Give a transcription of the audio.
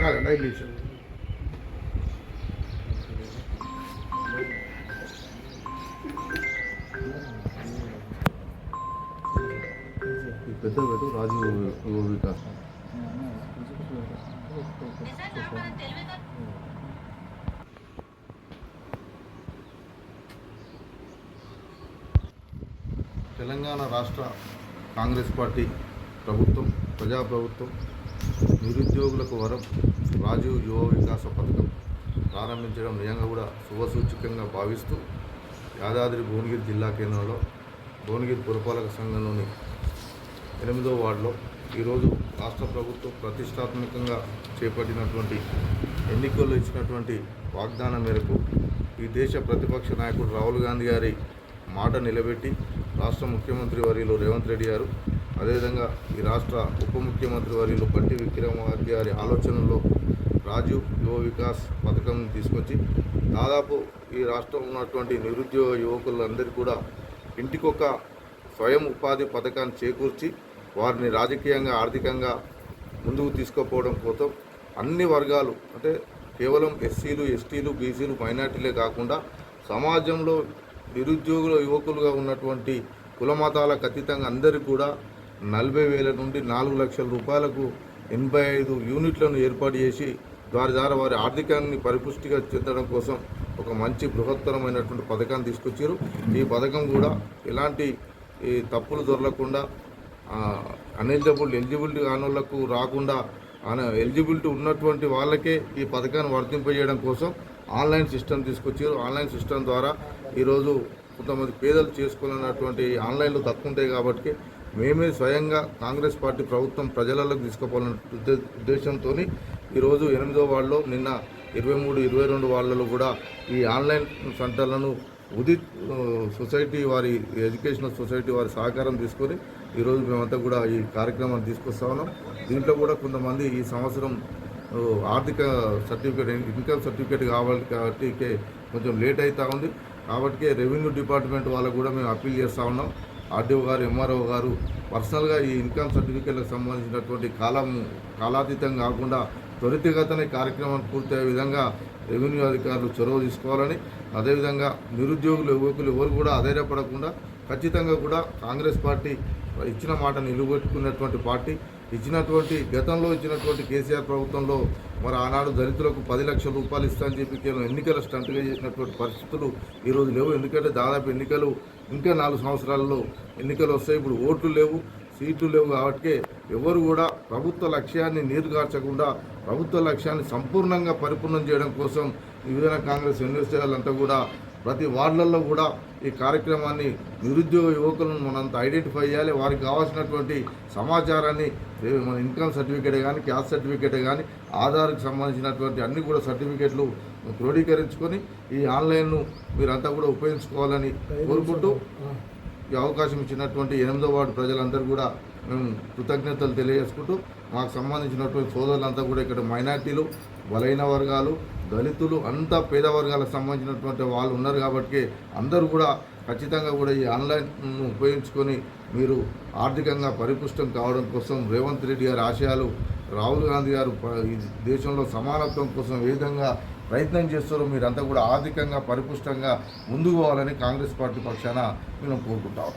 కాదు లైట్ తీసాను పెద్ద పెట్టు రాజు యువ వికాస్ తెలంగాణ రాష్ట్ర కాంగ్రెస్ పార్టీ ప్రభుత్వం ప్రజాప్రభుత్వం నిరుద్యోగులకు వరం రాజీవ్ యువ వికాస పథకం ప్రారంభించడం నిజంగా కూడా శుభసూచకంగా భావిస్తూ యాదాద్రి భువనగిరి జిల్లా కేంద్రంలో భువనగిరి పురపాలక సంఘంలోని ఎనిమిదో వార్డులో ఈరోజు రాష్ట్ర ప్రభుత్వం ప్రతిష్టాత్మకంగా చేపట్టినటువంటి ఎన్నికల్లో ఇచ్చినటువంటి వాగ్దానం మేరకు ఈ దేశ ప్రతిపక్ష నాయకుడు రాహుల్ గాంధీ గారి మాట నిలబెట్టి రాష్ట్ర ముఖ్యమంత్రి వర్యులు రేవంత్ రెడ్డి గారు అదేవిధంగా ఈ రాష్ట్ర ఉప ముఖ్యమంత్రి వర్యులు పట్టి విక్రమార్క గారి ఆలోచనలో రాజీవ్ యువ వికాస్ పథకం తీసుకొచ్చి దాదాపు ఈ రాష్ట్రంలో ఉన్నటువంటి నిరుద్యోగ యువకులందరికీ కూడా ఇంటికొక స్వయం ఉపాధి పథకాన్ని చేకూర్చి వారిని రాజకీయంగా ఆర్థికంగా ముందుకు తీసుకుపోవడం కోసం అన్ని వర్గాలు అంటే కేవలం ఎస్సీలు ఎస్టీలు బీసీలు మైనార్టీలే కాకుండా సమాజంలో నిరుద్యోగుల యువకులుగా ఉన్నటువంటి కుల మతాలకు అతీతంగా అందరికీ కూడా నలభై వేల నుండి నాలుగు లక్షల రూపాయలకు ఎనభై ఐదు యూనిట్లను ఏర్పాటు చేసి దాని ద్వారా వారి ఆర్థికాన్ని పరిపుష్టిగా చెందడం కోసం ఒక మంచి బృహత్తరమైనటువంటి పథకాన్ని తీసుకొచ్చారు. ఈ పథకం కూడా ఎలాంటి ఈ తప్పులు దొరలకుండా అన్ఎలిజిబుల్ ఎలిజిబిలిటీ కానోళ్ళకు రాకుండా ఎలిజిబిలిటీ ఉన్నటువంటి వాళ్ళకే ఈ పథకాన్ని వర్తింపజేయడం కోసం ఆన్లైన్ సిస్టమ్ తీసుకొచ్చారు ఆన్లైన్ సిస్టమ్ ద్వారా ఈరోజు కొంతమంది పేదలు చేసుకోవాలన్నటువంటి ఆన్లైన్లో తక్కువ ఉంటాయి కాబట్టి మేమే స్వయంగా కాంగ్రెస్ పార్టీ ప్రభుత్వం ప్రజలలోకి తీసుకుపోవాలన్న ఉద్దేశంతో ఈరోజు ఎనిమిదో వాళ్ళలో నిన్న ఇరవై మూడు ఇరవై రెండు వాళ్ళలో కూడా ఈ ఆన్లైన్ సెంటర్లను ఉదిత్ సొసైటీ వారి ఎడ్యుకేషనల్ సొసైటీ వారి సహకారం తీసుకొని ఈరోజు మేమంతా కూడా ఈ కార్యక్రమాన్ని తీసుకొస్తా ఉన్నాం. దీంట్లో కూడా కొంతమంది ఈ సంవత్సరం ఆర్థిక సర్టిఫికేట్ ఇన్కమ్ సర్టిఫికేట్ కావాలి కాబట్టి కొంచెం లేట్ అవుతా ఉంది. కాబట్టి రెవెన్యూ డిపార్ట్మెంట్ వాళ్ళకు కూడా మేము అప్పీల్ చేస్తూ ఉన్నాం. ఆర్డీఓ గారు ఎంఆర్ఓ గారు పర్సనల్గా ఈ ఇన్కమ్ సర్టిఫికేట్లకు సంబంధించినటువంటి కాలం కాలాతీతం కాకుండా త్వరితగతన కార్యక్రమం పూర్తయ్యే విధంగా రెవెన్యూ అధికారులు చొరవ తీసుకోవాలని అదేవిధంగా నిరుద్యోగులు యువకులు ఎవరు కూడా అధైర్యపడకుండా ఖచ్చితంగా కూడా కాంగ్రెస్ పార్టీ ఇచ్చిన మాట నిలబెట్టుకున్నటువంటి పార్టీ. ఇచ్చినటువంటి గతంలో ఇచ్చినటువంటి కేసీఆర్ ప్రభుత్వంలో మరి ఆనాడు దళితులకు పది లక్షల రూపాయలు ఇస్తామని చెప్పి కేవలం ఎన్నికల స్టంట్గా చేసినటువంటి పరిస్థితులు ఈరోజు లేవు. ఎందుకంటే దాదాపు ఎన్నికలు ఇంకా నాలుగు సంవత్సరాలలో ఎన్నికలు వస్తాయి. ఇప్పుడు ఓట్లు లేవు సీట్లు లేవు కాబట్టి ఎవరు కూడా ప్రభుత్వ లక్ష్యాన్ని నీరుగార్చకుండా ప్రభుత్వ లక్ష్యాన్ని సంపూర్ణంగా పరిపూర్ణం చేయడం కోసం ఈ విధంగా కాంగ్రెస్ యూనివర్సిటీలంతా కూడా ప్రతి వార్డులలో కూడా ఈ కార్యక్రమాన్ని నిరుద్యోగ యువకులను మనంత ఐడెంటిఫై చేయాలి. వారికి కావాల్సినటువంటి సమాచారాన్ని మన ఇన్కమ్ సర్టిఫికేట్ కానీ క్యాస్ట్ సర్టిఫికేట్ కానీ ఆధార్కి సంబంధించినటువంటి అన్ని కూడా సర్టిఫికేట్లు క్రోడీకరించుకొని ఈ ఆన్లైన్ను మీరంతా కూడా ఉపయోగించుకోవాలని కోరుకుంటూ ఈ అవకాశం ఇచ్చినటువంటి ఎనిమిదో వార్డు ప్రజలందరూ కూడా మేము కృతజ్ఞతలు తెలియజేసుకుంటూ మాకు సంబంధించినటువంటి సోదరులంతా కూడా ఇక్కడ మైనార్టీలు బలైన వర్గాలు దళితులు అంతా పేద వర్గాలకు సంబంధించినటువంటి వాళ్ళు ఉన్నారు కాబట్టి అందరూ కూడా ఖచ్చితంగా కూడా ఈ ఆన్లైన్ ఉపయోగించుకొని మీరు ఆర్థికంగా పరిపుష్టం కావడం కోసం రేవంత్ రెడ్డి గారి ఆశయాలు రాహుల్ గాంధీ గారు ఈ దేశంలో సమానత్వం కోసం ఏ విధంగా ప్రయత్నం చేస్తారో మీరంతా కూడా ఆర్థికంగా పరిపుష్టంగా ముందుకు పోవాలని కాంగ్రెస్ పార్టీ పక్షాన మేము కోరుకుంటాం